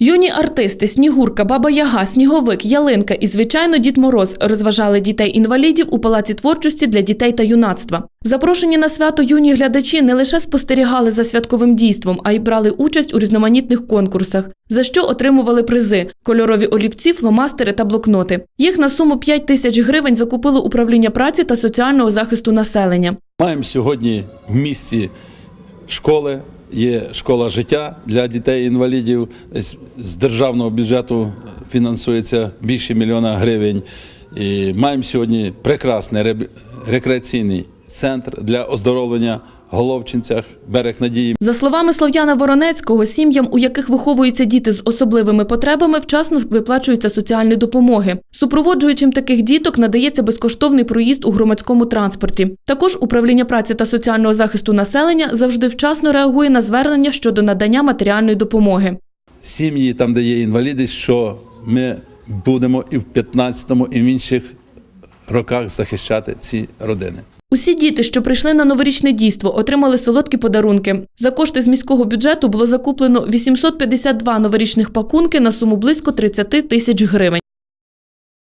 Юні артисти, Снігурка, Баба Яга, Сніговик, Ялинка і, звичайно, Дід Мороз розважали дітей-інвалідів у Палаці творчості для дітей та юнацтва. Запрошені на свято юні глядачі не лише спостерігали за святковим дійством, а й брали участь у різноманітних конкурсах, за що отримували призи – кольорові олівці, фломастери та блокноти. Їх на суму 5 тисяч гривень закупило управління праці та соціального захисту населення. Маємо сьогодні в місті школи. Є школа життя для дітей-інвалідів. З державного бюджету фінансується більше мільйона гривень. І маємо сьогодні прекрасний рекреаційний центр для оздоровлення Головчинцях, берег надії. За словами Слов'яна Воронецького, сім'ям, у яких виховуються діти з особливими потребами, вчасно виплачуються соціальні допомоги. Супроводжуючим таких діток надається безкоштовний проїзд у громадському транспорті. Також управління праці та соціального захисту населення завжди вчасно реагує на звернення щодо надання матеріальної допомоги. Сім'ї, там, де є інвалідність, що ми будемо і в 15-му, і в інших роках захищати ці родини. Усі діти, що прийшли на новорічне дійство, отримали солодкі подарунки. За кошти з міського бюджету було закуплено 852 новорічних пакунки на суму близько 30 тисяч гривень.